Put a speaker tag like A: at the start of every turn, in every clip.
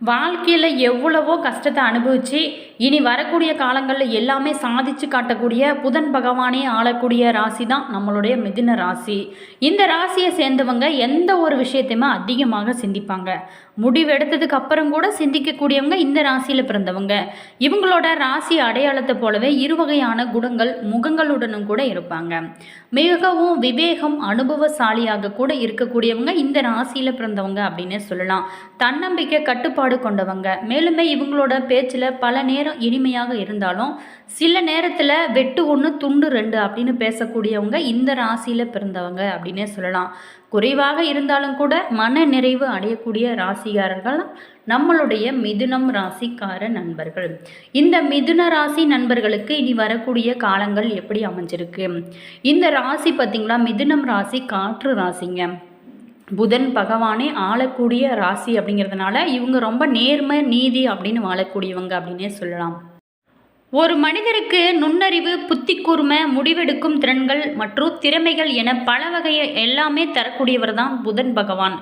A: வாழ்க்கையில் எவ்வளவோ கஷ்டத்தை அனுபவித்து இனி வரக்கூடிய காலங்களில் எல்லாமே சாதிச்சு காட்டக்கூடிய புதன் பகவானே ஆளக்கூடிய ராசி தான் நம்மளுடைய மிதுன ராசி. இந்த ராசியை சேர்ந்தவங்க எந்த ஒரு விஷயத்தையுமே அதிகமாக சிந்திப்பாங்க. முடிவெடுத்ததுக்கு அப்புறம் கூட சிந்திக்கக்கூடியவங்க இந்த ராசியில் பிறந்தவங்க. இவங்களோட ராசி அடையாளத்தை போலவே இருவகையான குணங்கள் முகங்களுடனும் கூட இருப்பாங்க. மிகவும் விவேகம் அனுபவசாலியாக கூட இருக்கக்கூடியவங்க இந்த ராசியில் பிறந்தவங்க அப்படின்னு சொல்லலாம். தன்னம்பிக்கை கட்டுப்பாடு கொண்டவங்க. மேலுமே இவங்களோட பேச்சில் பல நேரம் இனிமையாக இருந்தாலும் சில நேரத்தில் வெட்டு ஒன்று துண்டு ரெண்டு அப்படின்னு பேசக்கூடியவங்க இந்த ராசியில் பிறந்தவங்க அப்படின்னே சொல்லலாம். குறைவாக இருந்தாலும் கூட மன நிறைவு அடையக்கூடிய ராசிகாரர்கள் நம்மளுடைய மிதுனம் ராசிக்கார நண்பர்கள். இந்த மிதுன ராசி நண்பர்களுக்கு இனி வரக்கூடிய காலங்கள் எப்படி அமைஞ்சிருக்கு? இந்த ராசி பார்த்திங்களா மிதுனம் ராசி காற்று ராசிங்க. புதன் பகவானே ஆளக்கூடிய ராசி அப்படிங்கிறதுனால இவங்க ரொம்ப நேர்மை நீதி அப்படின்னு வாழக்கூடியவங்க அப்படின்னே சொல்லலாம். ஒரு மனிதருக்கு நுண்ணறிவு புத்தி கூர்மை முடிவெடுக்கும் திறன்கள் மற்றும் திறமைகள் என பல வகையை எல்லாமே தரக்கூடியவர் தான் புதன் பகவான்.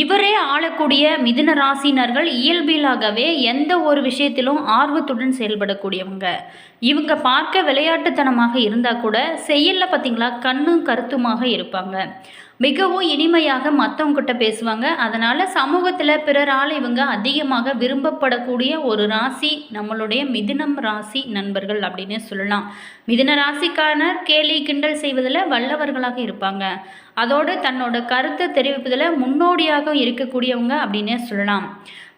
A: இவரே ஆளக்கூடிய மிதுன ராசினர்கள் இயல்பிலாகவே எந்த ஒரு விஷயத்திலும் ஆர்வத்துடன் செயல்படக்கூடியவங்க. இவங்க பார்க்க விளையாட்டுத்தனமாக இருந்தால் கூட செயலில் பார்த்தீங்களா கண்ணும் கருத்துமாக இருப்பாங்க. மிகவும் இனிமையாக மற்றவங்கிட்ட பேசுவாங்க. அதனால் சமூகத்தில் பிறரால் இவங்க அதிகமாக விரும்பப்படக்கூடிய ஒரு ராசி நம்மளுடைய மிதுனம் ராசி நண்பர்கள் அப்படின்னு சொல்லலாம். மிதுன ராசிக்காரர் கேலி கிண்டல் செய்வதில் வல்லவர்களாக இருப்பாங்க. அதோடு தன்னோட கருத்தை தெரிவிப்பதில் முன்னோடியாக இருக்கக்கூடியவங்க அப்படின்னே சொல்லலாம்.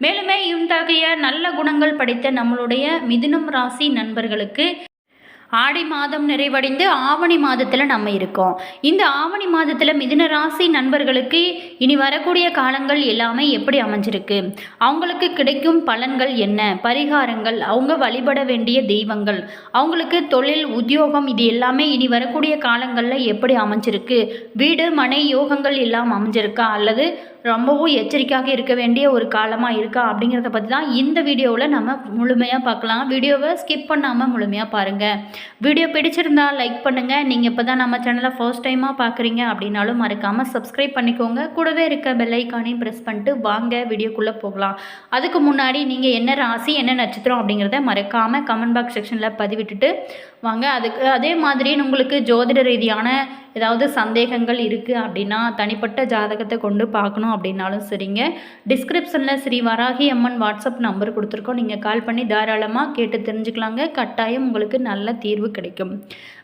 A: மேலுமே இத்தகைய நல்ல குணங்கள் படைத்த நம்மளுடைய மிதுனம் ராசி நண்பர்களுக்கு ஆடி மாதம் நிறைவடைந்து ஆவணி மாதத்தில் நம்ம இருக்கோம். இந்த ஆவணி மாதத்தில் மிதுன ராசி நண்பர்களுக்கு இனி வரக்கூடிய காலங்கள் எல்லாமே எப்படி அமைஞ்சிருக்கு? அவங்களுக்கு கிடைக்கும் பலன்கள் என்ன? பரிகாரங்கள் அவங்க வழிபட வேண்டிய தெய்வங்கள் அவங்களுக்கு தொழில் உத்தியோகம் இது எல்லாமே இனி வரக்கூடிய காலங்களில் எப்படி அமைஞ்சிருக்கு? வீடு மனை யோகங்கள் எல்லாம் அமைஞ்சிருக்கா? அல்லது ரொம்பவும் எச்சரிக்கையாக இருக்க வேண்டிய ஒரு காலமாக இருக்கா அப்படிங்கிறத பற்றி தான் இந்த வீடியோவில் நம்ம முழுமையாக பார்க்கலாம். வீடியோவை ஸ்கிப் பண்ணாமல் முழுமையாக பாருங்கள் வீடியோ பிடிச்சிருந்தா லைக் பண்ணுங்கள் நீங்கள் இப்போ தான் நம்ம சேனலை ஃபர்ஸ்ட் டைமாக பார்க்குறீங்க அப்படின்னாலும் மறக்காமல் சப்ஸ்கிரைப் பண்ணிக்கோங்க. கூடவே இருக்க பெல்லைக்கானையும் ப்ரெஸ் பண்ணிட்டு வாங்க வீடியோக்குள்ளே போகலாம். அதுக்கு முன்னாடி நீங்கள் என்ன ராசி என்ன நட்சத்திரம் அப்படிங்கிறத மறக்காமல் கமெண்ட் பாக்ஸ் செக்ஷனில் பதிவிட்டுட்டு வாங்க. அதுக்கு அதே மாதிரி உங்களுக்கு ஜோதிட ரீதியான ஏதாவது சந்தேகங்கள் இருக்குது அப்படின்னா தனிப்பட்ட ஜாதகத்தை கொண்டு பார்க்கணும் அப்படின்னாலும் சரிங்க. டிஸ்கிரிப்ஷனில் ஸ்ரீ வராகி அம்மன் வாட்ஸ்அப் நம்பர் கொடுத்துருக்கோம். நீங்கள் கால் பண்ணி தாராளமாக கேட்டு தெரிஞ்சுக்கலாங்க. கட்டாயம் உங்களுக்கு நல்ல தீர்வு கிடைக்கும்.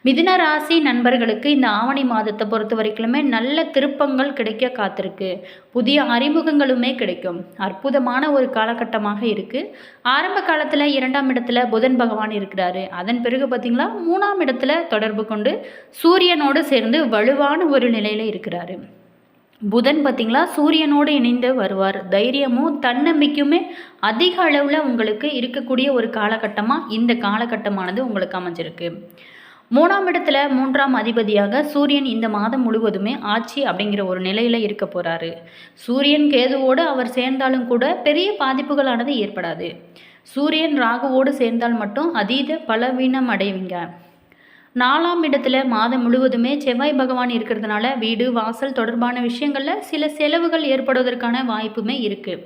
A: மிதுன ராசி நண்பர்களுக்கு இந்த ஆவணி மாதத்தை பொறுத்த வரைக்குமே நல்ல திருப்பங்கள் கிடைக்க காத்திருக்கு. புதிய அறிமுகங்களுமே கிடைக்கும். அற்புதமான ஒரு காலகட்டமாக இருக்குது ஆரம்ப காலத்தில் இரண்டாம் இடத்துல புதன் பகவான் இருக்கிறாரு. அதன் பிறகு பார்த்திங்களா மூணாம் இடத்துல தொடர்பு கொண்டு சூரியனோடு சேர்ந்து வலுவான ஒரு நிலையில் இருக்கிறாரு. புதன் பார்த்திங்களா சூரியனோடு இணைந்து வருவார். தைரியமும் தன்னம்பிக்கையுமே அதிக அளவில் உங்களுக்கு இருக்கக்கூடிய ஒரு காலகட்டமாக இந்த காலகட்டமானது உங்களுக்கு அமைஞ்சிருக்கு. மூணாம் இடத்துல மூன்றாம் அதிபதியாக சூரியன் இந்த மாதம் முழுவதுமே ஆட்சி அப்படிங்கிற ஒரு நிலையில் இருக்க போகிறாரு சூரியன் கேதுவோடு அவர் சேர்ந்தாலும் கூட பெரிய பாதிப்புகளானது ஏற்படாது. சூரியன் ராகுவோடு சேர்ந்தால் மட்டும் அதீத பலவீனம் அடைவீங்க. நாலாம் இடத்துல மாதம் முழுவதுமே செவ்வாய் பகவான் இருக்கிறதுனால வீடு வாசல் தொடர்பான விஷயங்களில் சில செலவுகள் ஏற்படுவதற்கான வாய்ப்புமே இருக்குது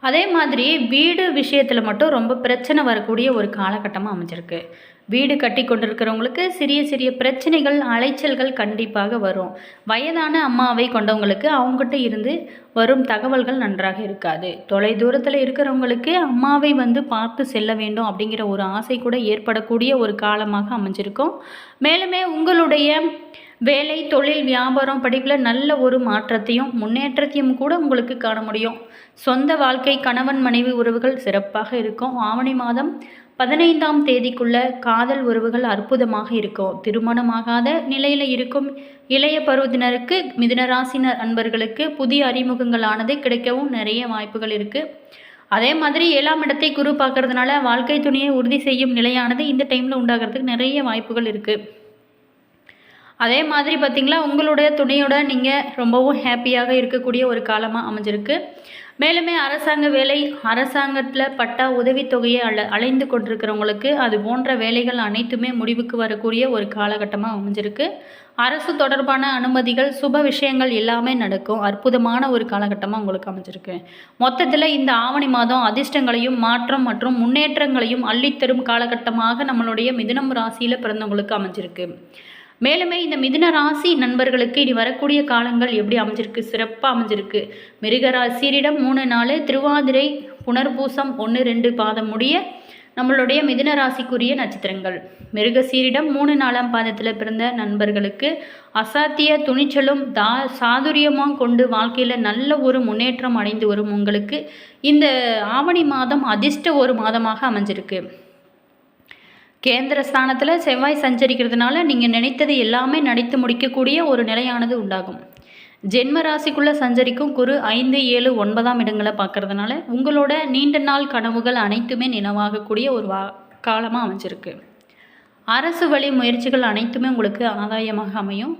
A: அதே மாதிரி வீடு விஷயத்தில் மட்டும் ரொம்ப பிரச்சனை வரக்கூடிய ஒரு காலகட்டமாக அமைஞ்சிருக்கு. வீடு கட்டி கொண்டிருக்கிறவங்களுக்கு சிறிய சிறிய பிரச்சனைகள் அலைச்சல்கள் கண்டிப்பாக வரும். வயதான அம்மாவை கொண்டவங்களுக்கு அவங்ககிட்ட இருந்து வரும் தகவல்கள் நன்றாக இருக்காது. தொலை தூரத்தில் இருக்கிறவங்களுக்கு அம்மாவை வந்து பார்த்து செல்ல வேண்டும் அப்படிங்கிற ஒரு ஆசை கூட ஏற்படக்கூடிய ஒரு காலமாக அமைஞ்சிருக்கும். மேலுமே உங்களுடைய வேலை தொழில் வியாபாரம் படிப்பில் நல்ல ஒரு மாற்றத்தையும் முன்னேற்றத்தையும் கூட உங்களுக்கு காண முடியும். சொந்த வாழ்க்கை கணவன் மனைவி உறவுகள் சிறப்பாக இருக்கும். ஆவணி மாதம் பதினைந்தாம் தேதிக்குள்ள காதல் உறவுகள் அற்புதமாக இருக்கும். திருமணமாகாத நிலையில் இருக்கும். இளைய பருவத்தினருக்கு மிதுனராசினர் அன்பர்களுக்கு புதிய அறிமுகங்களானது கிடைக்கவும் நிறைய வாய்ப்புகள் இருக்குது அதே மாதிரி ஏழாம் இடத்தை குரு பார்க்கறதுனால வாழ்க்கை துணையை உறுதி செய்யும் நிலையானது இந்த டைமில் உண்டாகிறதுக்கு நிறைய வாய்ப்புகள் இருக்குது அதே மாதிரி பார்த்திங்களா உங்களுடைய துணையோட நீங்கள் ரொம்பவும் ஹாப்பியாக இருக்கக்கூடிய ஒரு காலமாக அமைஞ்சிருக்கு. மேலுமே அரசாங்க வேலை அரசாங்கத்தில் பட்டா உதவித்தொகையை அல அலைந்து கொண்டிருக்கிறவங்களுக்கு அது போன்ற வேலைகள் அனைத்துமே முடிவுக்கு வரக்கூடிய ஒரு காலகட்டமாக அமைஞ்சிருக்கு. அரசு தொடர்பான அனுமதிகள் சுப விஷயங்கள் எல்லாமே நடக்கும். அற்புதமான ஒரு காலகட்டமாக உங்களுக்கு அமைஞ்சிருக்கு. மொத்தத்தில் இந்த ஆவணி மாதம் அதிர்ஷ்டங்களையும் மாற்றம் மற்றும் முன்னேற்றங்களையும் அள்ளித்தரும் காலகட்டமாக நம்மளுடைய மிதுனம் ராசியில் பிறந்தவங்களுக்கு அமைஞ்சிருக்கு. மேலுமே இந்த மிதுன ராசி நண்பர்களுக்கு இனி வரக்கூடிய காலங்கள் எப்படி அமைஞ்சிருக்கு? சிறப்பாக அமைஞ்சிருக்கு. மிருகராசியரிடம் மூணு நாள் திருவாதிரை புனர்பூசம் ஒன்று ரெண்டு பாதம் முடிய நம்மளுடைய மிதுன ராசிக்குரிய நட்சத்திரங்கள். மிருகசீரிடம் மூணு நாலாம் பாதத்தில் பிறந்த நண்பர்களுக்கு அசாத்திய துணிச்சலும் தா சாதுரியமாக கொண்டு வாழ்க்கையில் நல்ல ஒரு முன்னேற்றம் அடைந்து வரும் உங்களுக்கு இந்த ஆவணி மாதம் அதிர்ஷ்ட ஒரு மாதமாக அமைஞ்சிருக்கு. கேந்திர ஸ்தானத்தில் செவ்வாய் சஞ்சரிக்கிறதுனால நீங்கள் நினைத்தது எல்லாமே நடித்து முடிக்கக்கூடிய ஒரு நிலையானது உண்டாகும். ஜென்ம ராசிக்குள்ளே சஞ்சரிக்கும் குரு ஐந்து ஏழு ஒன்பதாம் இடங்களை பார்க்கறதுனால உங்களோட நீண்ட நாள் கனவுகள் அனைத்துமே நினைவாகக்கூடிய ஒரு வா காலமாக அமைஞ்சிருக்கு. அரசு வழி முயற்சிகள் அனைத்துமே உங்களுக்கு ஆதாயமாக அமையும்.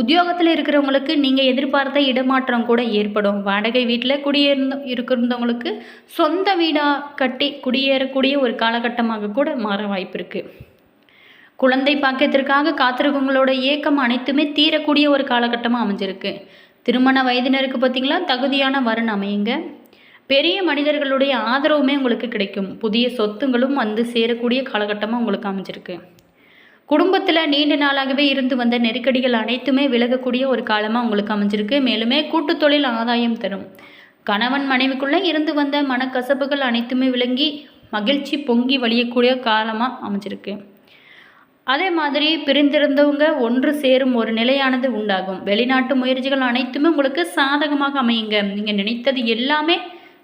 A: உத்தியோகத்தில் இருக்கிறவங்களுக்கு நீங்கள் எதிர்பார்த்த இடமாற்றம் கூட ஏற்படும். வாடகை வீட்டில் குடியேர்ந்த இருக்கிறவங்களுக்கு சொந்த வீடாக கட்டி குடியேறக்கூடிய ஒரு காலகட்டமாக கூட மாற வாய்ப்பு இருக்குது குழந்தை பாக்கியத்திற்காக காத்திருக்கவங்களோட ஏக்கம் அனைத்துமே தீரக்கூடிய ஒரு காலகட்டமாக அமைஞ்சிருக்கு. திருமண வயதினருக்கு பார்த்திங்களா தகுதியான வரன் அமையுங்க. பெரிய மனிதர்களுடைய ஆதரவுமே உங்களுக்கு கிடைக்கும். புதிய சொத்துங்களும் வந்து சேரக்கூடிய காலகட்டமாக உங்களுக்கு அமைஞ்சிருக்கு. குடும்பத்தில் நீண்ட நாளாகவே இருந்து வந்த நெருக்கடிகள் அனைத்துமே விலகக்கூடிய ஒரு காலமாக உங்களுக்கு அமைஞ்சிருக்கு. மேலுமே கூட்டு தொழில் ஆதாயம் தரும். கணவன் மனைவிக்குள்ளே இருந்து வந்த மனக்கசப்புகள் அனைத்துமே விளங்கி மகிழ்ச்சி பொங்கி வழியக்கூடிய காலமாக அமைஞ்சிருக்கு. அதே மாதிரி பிரிந்திருந்தவங்க ஒன்று சேரும் ஒரு நிலையானது உண்டாகும். வெளிநாட்டு முயற்சிகள் அனைத்துமே உங்களுக்கு சாதகமாக அமையுங்க. நீங்கள் நினைத்தது எல்லாமே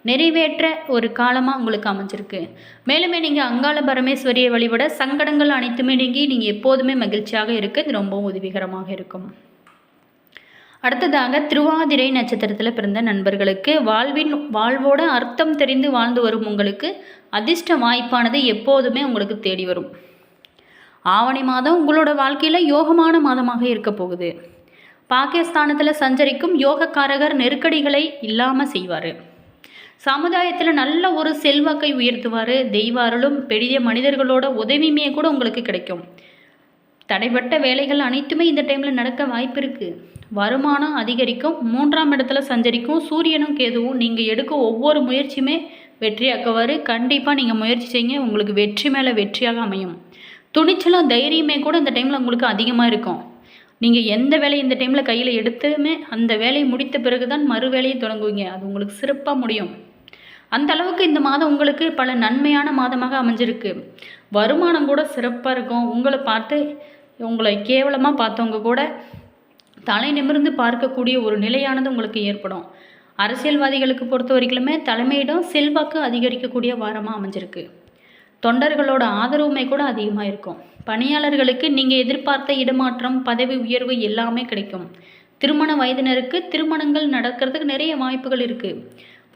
A: நிறைவேற்ற ஒரு காலமாக உங்களுக்கு அமைஞ்சிருக்கு. மேலுமே நீங்கள் அங்காள பரமேஸ்வரியை வழிபட சங்கடங்கள் அனைத்துமே நீங்கி நீங்கள் எப்போதுமே மகிழ்ச்சியாக இருக்க இது ரொம்பவும் உதவிகரமாக இருக்கும். அடுத்ததாக திருவாதிரை நட்சத்திரத்தில் பிறந்த நண்பர்களுக்கு வாழ்வின் வாழ்வோட அர்த்தம் தெரிந்து வாழ்ந்து வரும் உங்களுக்கு அதிர்ஷ்ட வாய்ப்பானது எப்போதுமே உங்களுக்கு தேடி வரும். ஆவணி மாதம் உங்களோட வாழ்க்கையில் யோகமான மாதமாக இருக்க போகுது. பாகிஸ்தானத்தில் சஞ்சரிக்கும் யோகக்காரகர் நெருக்கடிகளை இல்லாமல் செய்வார். சமுதாயத்தில் நல்ல ஒரு செல்வாக்கை உயர்த்துவார். தெய்வ அருளும் பெரிய மனிதர்களோட உதவியுமே கூட உங்களுக்கு கிடைக்கும். தடைப்பட்ட வேலைகள் அனைத்துமே இந்த டைமில் நடக்க வாய்ப்பு இருக்குது வருமானம் அதிகரிக்கும். மூன்றாம் இடத்துல சஞ்சரிக்கும். சூரியனும் கேதுவும் நீங்கள் எடுக்க ஒவ்வொரு முயற்சியுமே வெற்றியாக்குவார். கண்டிப்பாக நீங்கள் முயற்சி செய்யுங்க. உங்களுக்கு வெற்றி மேலே வெற்றியாக அமையும். துணிச்சலும் தைரியமே கூட இந்த டைமில் உங்களுக்கு அதிகமாக இருக்கும். நீங்கள் எந்த வேலையை இந்த டைமில் கையில் எடுத்துமே அந்த வேலையை முடித்த பிறகு தான் மறு வேலையை தொடங்குவீங்க. அது உங்களுக்கு சிறப்பாக முடியும். அந்த அளவுக்கு இந்த மாதம் உங்களுக்கு பல நன்மையான மாதமாக அமைஞ்சிருக்கு. வருமானம் கூட சிறப்பாக இருக்கும். உங்களை பார்த்து உங்களை கேவலமாக பார்த்தவங்க கூட தலை நிமிர்ந்து பார்க்கக்கூடிய ஒரு நிலையானது உங்களுக்கு ஏற்படும். அரசியல்வாதிகளுக்கு பொறுத்த வரைக்குமே தலைமையிடம் செல்வாக்கு அதிகரிக்கக்கூடிய வாரமாக அமைஞ்சிருக்கு. தொண்டர்களோட ஆதரவுமே கூட அதிகமாக இருக்கும். பணியாளர்களுக்கு நீங்கள் எதிர்பார்த்த இடமாற்றம் பதவி உயர்வு எல்லாமே கிடைக்கும். திருமண வயதினருக்கு திருமணங்கள் நடக்கிறதுக்கு நிறைய வாய்ப்புகள் இருக்குது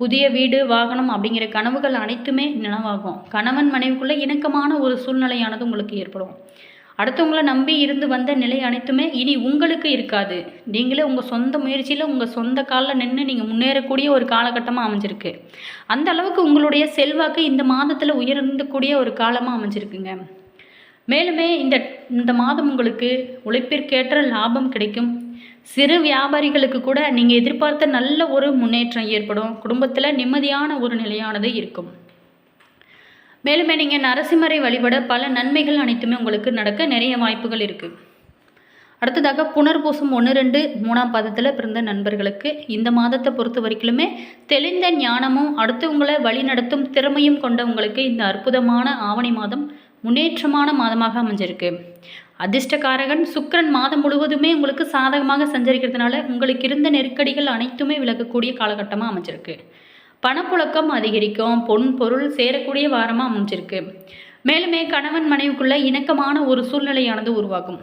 A: புதிய வீடு வாகனம் அப்படிங்கிற கனவுகள் அனைத்துமே நினைவாகும். கணவன் மனைவிக்குள்ளே இணக்கமான ஒரு சூழ்நிலையானது உங்களுக்கு ஏற்படும். அடுத்தவங்களை நம்பி இருந்து வந்த நிலை அனைத்துமே இனி உங்களுக்கு இருக்காது. நீங்களே உங்கள் சொந்த முயற்சியில் உங்கள் சொந்த காலில் நின்று நீங்கள் முன்னேறக்கூடிய ஒரு காலகட்டமாக அமைஞ்சிருக்கு. அந்த அளவுக்கு உங்களுடைய செல்வாக்கு இந்த மாதத்தில் உயர்ந்தக்கூடிய ஒரு காலமாக அமைஞ்சிருக்குங்க. மேலுமே இந்த இந்த மாதம் உங்களுக்கு உழைப்பிற்கேற்ற லாபம் கிடைக்கும். சிறு வியாபாரிகளுக்கு கூட நீங்கள் எதிர்பார்த்த நல்ல ஒரு முன்னேற்றம் ஏற்படும். குடும்பத்தில் நிம்மதியான ஒரு நிலையானது இருக்கும். மேலுமே நீங்கள் நரசிம்மரை வழிபட பல நன்மைகள் அனைத்துமே உங்களுக்கு நடக்க நிறைய வாய்ப்புகள் இருக்குது அடுத்ததாக புனர்பூசம் ஒன்று ரெண்டு மூணாம் பாதத்தில் பிறந்த நண்பர்களுக்கு இந்த மாதத்தை பொறுத்த வரைக்குமே தெளிந்த ஞானமும் அடுத்தவங்களை வழிநடத்தும் திறமையும் கொண்டவங்களுக்கு இந்த அற்புதமான ஆவணி மாதம் முன்னேற்றமான மாதமாக அமைஞ்சிருக்கு. அதிர்ஷ்டக்காரகன் சுக்கரன் மாதம் முழுவதுமே உங்களுக்கு சாதகமாக சஞ்சரிக்கிறதுனால உங்களுக்கு இருந்த நெருக்கடிகள் அனைத்துமே விலகக்கூடிய காலகட்டமாக அமைஞ்சிருக்கு. பணப்புழக்கம் அதிகரிக்கும் பொன் பொருள் சேரக்கூடிய வாரமாக அமைஞ்சிருக்கு. மேலுமே கணவன் மனைவிக்குள்ள இணக்கமான ஒரு சூழ்நிலையானது உருவாகும்.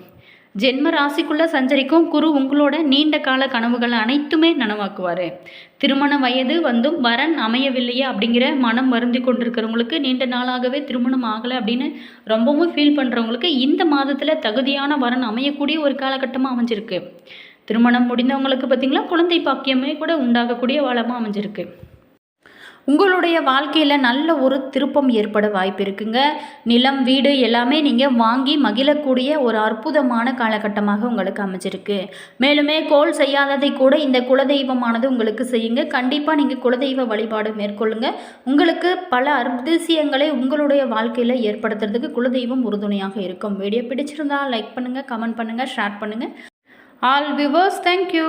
A: ஜென்ம ராசிக்குள்ளே சஞ்சரிக்கும் குரு உங்களோட நீண்ட கால கனவுகள் அனைத்துமே நனவாக்குவார். திருமண வயது வந்தும் வரன் அமையவில்லையே அப்படிங்கிற மனம் வருந்தி கொண்டிருக்கிறவங்களுக்கு நீண்ட நாளாகவே திருமணம் ஆகலை அப்படின்னு ரொம்பவும் ஃபீல் பண்ணுறவங்களுக்கு இந்த மாதத்தில் தகுதியான வரன் அமையக்கூடிய ஒரு காலகட்டமாக அமைஞ்சிருக்கு. திருமணம் முடிந்தவங்களுக்கு பார்த்திங்கன்னா குழந்தை பாக்கியமே கூட உண்டாகக்கூடிய வளமாக அமைஞ்சிருக்கு. உங்களுடைய வாழ்க்கையில் நல்ல ஒரு திருப்பம் ஏற்பட வாய்ப்பு இருக்குங்க. நிலம் வீடு எல்லாமே நீங்கள் வாங்கி மகிழக்கூடிய ஒரு அற்புதமான காலகட்டமாக உங்களுக்கு அமைஞ்சிருக்கு. மேலுமே கோல் செய்யாததை கூட இந்த குலதெய்வமானது உங்களுக்கு செய்யுங்க. கண்டிப்பாக நீங்கள் குலதெய்வ வழிபாடு மேற்கொள்ளுங்க. உங்களுக்கு பல அதிசயங்களை உங்களுடைய வாழ்க்கையில் ஏற்படுத்துறதுக்கு குலதெய்வம் உறுதுணையாக இருக்கும். வீடியோ பிடிச்சிருந்தா லைக் பண்ணுங்கள் கமெண்ட் பண்ணுங்கள் ஷேர் பண்ணுங்கள் ஆல் விவர்ஸ் தேங்க்யூ